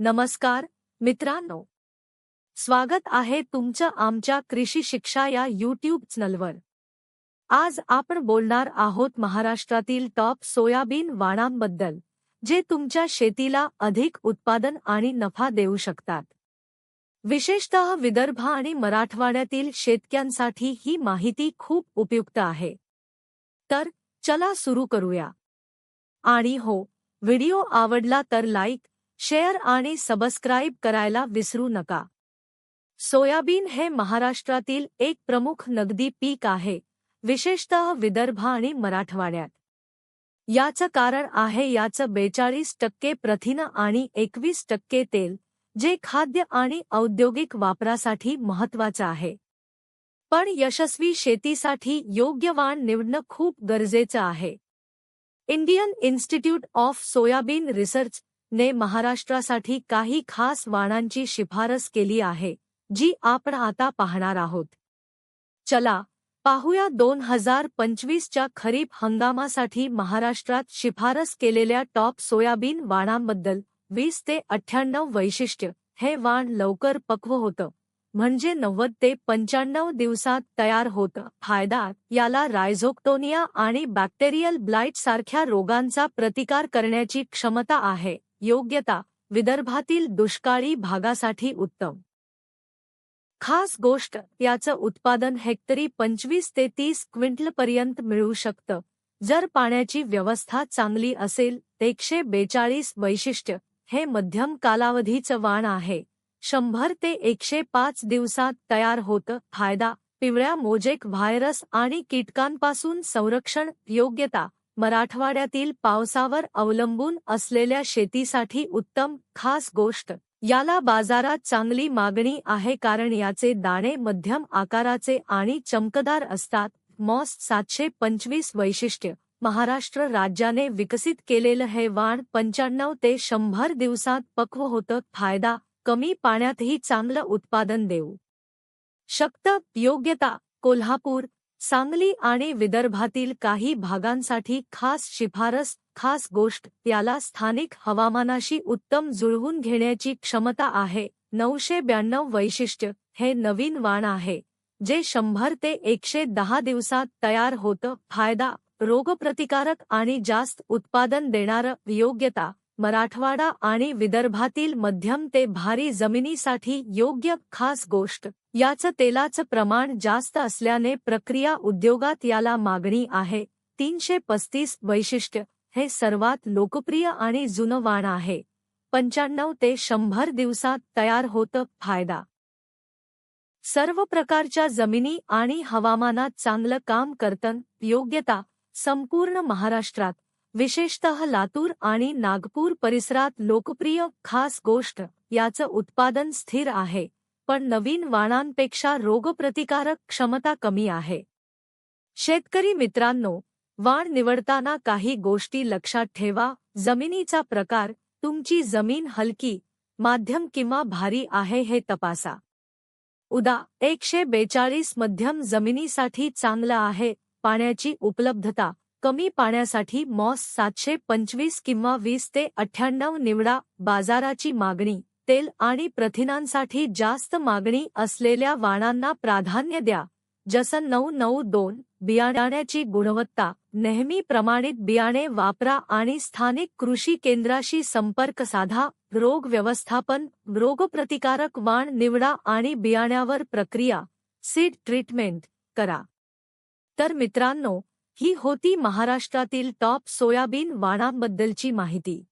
नमस्कार मित्रांनो. स्वागत आहे तुमचं आमच्या कृषी शिक्षा या यूट्यूब चॅनलवर आज आपण बोलणार आहोत महाराष्ट्रातील टॉप सोयाबीन वाणांबद्दल जे तुमच्या शेतीला अधिक उत्पादन आणि नफा देऊ शकतात. विशेषतः विदर्भ आणि मराठवाड्यातील शेतक्यांसाठी ही माहिती खूप उपयुक्त आहे. तर चला सुरू करूया. आणि हो व्हिडिओ आवडला तर लाईक शेअर आणि सबस्क्राईब करायला विसरू नका. सोयाबीन हे महाराष्ट्रातील एक प्रमुख नगदी पीक आहे विशेषतः विदर्भ आणि मराठवाड्यात. याचं कारण आहे याचं बेचाळीस टक्के प्रथिन आणि एकवीस टक्के तेल जे खाद्य आणि औद्योगिक वापरासाठी महत्वाचं आहे. पण यशस्वी शेतीसाठी योग्य वाण निवडणं खूप गरजेचं आहे. Indian institute of soybean research ने महाराष्ट्रासाठी काही खास वाणांची शिफारस केली आहे जी आपण आता पाहणार आहोत. चला पाहूया दोन हजार पंचवीसच्या खरीप हंगामासाठी महाराष्ट्रात शिफारस केलेल्या टॉप सोयाबीन वाणांबद्दल वीस ते अठ्ठ्याण्णव वैशिष्ट्य हे वाण लवकर पक्व होतं. म्हणजे नव्वद ते पंच्याण्णव दिवसात तयार होतं. फायदा याला रायझोक्टोनिया आणि बॅक्टेरियल ब्लाइट सारख्या रोगांचा प्रतिकार करण्याची क्षमता आहे. योग्यता विदर्भातील दुष्काळी भागासाठी उत्तम. खास गोष्ट याचं उत्पादन हेक्टरी पंचवीस ते तीस क्विंटलपर्यंत मिळू शकतं. जर पाण्याची व्यवस्था चांगली असेल एकशे बेचाळीस वैशिष्ट्य हे मध्यम कालावधीचं वाण आहे. शंभर ते एकशे पाच दिवसात तयार होतं फायदा पिवळ्या मोजेक व्हायरस आणि कीटकांपासून संरक्षण योग्यता मराठवाड्यातील पावसावर अवलंबून असलेल्या शेतीसाठी उत्तम खास गोष्ट. याला बाजारात चांगली मागणी आहे कारण याचे दाणे मध्यम आकाराचे आणि चमकदार असतात. मॉस सातशे पंचवीस वैशिष्ट्य महाराष्ट्र राज्याने विकसित केलेलं हे वाण पंच्याण्णव ते शंभर दिवसात पक्व होतं. फायदा कमी पाण्यातही चांगलं उत्पादन देऊ. शक्त योग्यता कोल्हापूर सांगली आणि विदर्भातील काही भागांसाठी खास शिफारस खास गोष्ट याला स्थानिक हवामानाशी उत्तम जुळवून घेण्याची क्षमता आहे. नऊशे ब्याण्णव वैशिष्ट्य हे नवीन वाण आहे जे शंभर ते एकशे दहा दिवसात तयार होतं. फायदा रोगप्रतिकारक आणि जास्त उत्पादन देणारं योग्यता. मराठवाडा आणि विदर्भातील मध्यम ते भारी जमिनीसाठी योग्य खास गोष्ट. याचं तेलाचं प्रमाण जास्त असल्याने प्रक्रिया उद्योगात याला मागणी आहे. तीनशे पस्तीस वैशिष्ट्य. हे सर्वात लोकप्रिय आणि जुनं वाण आहे. पंच्याण्णव ते शंभर दिवसात तयार होतं फायदा. सर्व प्रकारच्या जमिनी आणि हवामानात चांगलं काम करतं योग्यता संपूर्ण महाराष्ट्रात. विशेषतः लातूर आणि नागपूर परिसरात लोकप्रिय खास गोष्ट याचं उत्पादन स्थिर आहे पण नवीन वाणांपेक्षा रोगप्रतिकारक क्षमता कमी आहे. शेतकरी मित्रांनो वाण निवडताना काही गोष्टी लक्षात ठेवा जमिनीचा प्रकार तुमची जमीन हलकी माध्यम किंवा भारी आहे हे तपासा. उदा एकशे बेचाळीस मध्यम जमिनीसाठी चांगलं आहे पाण्याची उपलब्धता कमी पाण्यासाठी मॉस सातशे पंचवीस किंवा वीस ते अठ्ठ्याण्णव निवडा बाजाराची मागणी तेल आणि प्रथिनांसाठी जास्त मागणी असलेल्या वाणांना प्राधान्य द्या. जसं नऊ नऊ दोन बियाण्याची गुणवत्ता नेहमी प्रमाणित बियाणे वापरा आणि स्थानिक कृषी केंद्राशी संपर्क साधा रोग व्यवस्थापन रोगप्रतिकारक वाण निवडा आणि बियाण्यावर प्रक्रिया सीड ट्रीटमेंट करा. तर मित्रांनो ही होती महाराष्ट्रातील टॉप सोयाबीन वाणांबद्दलची माहिती.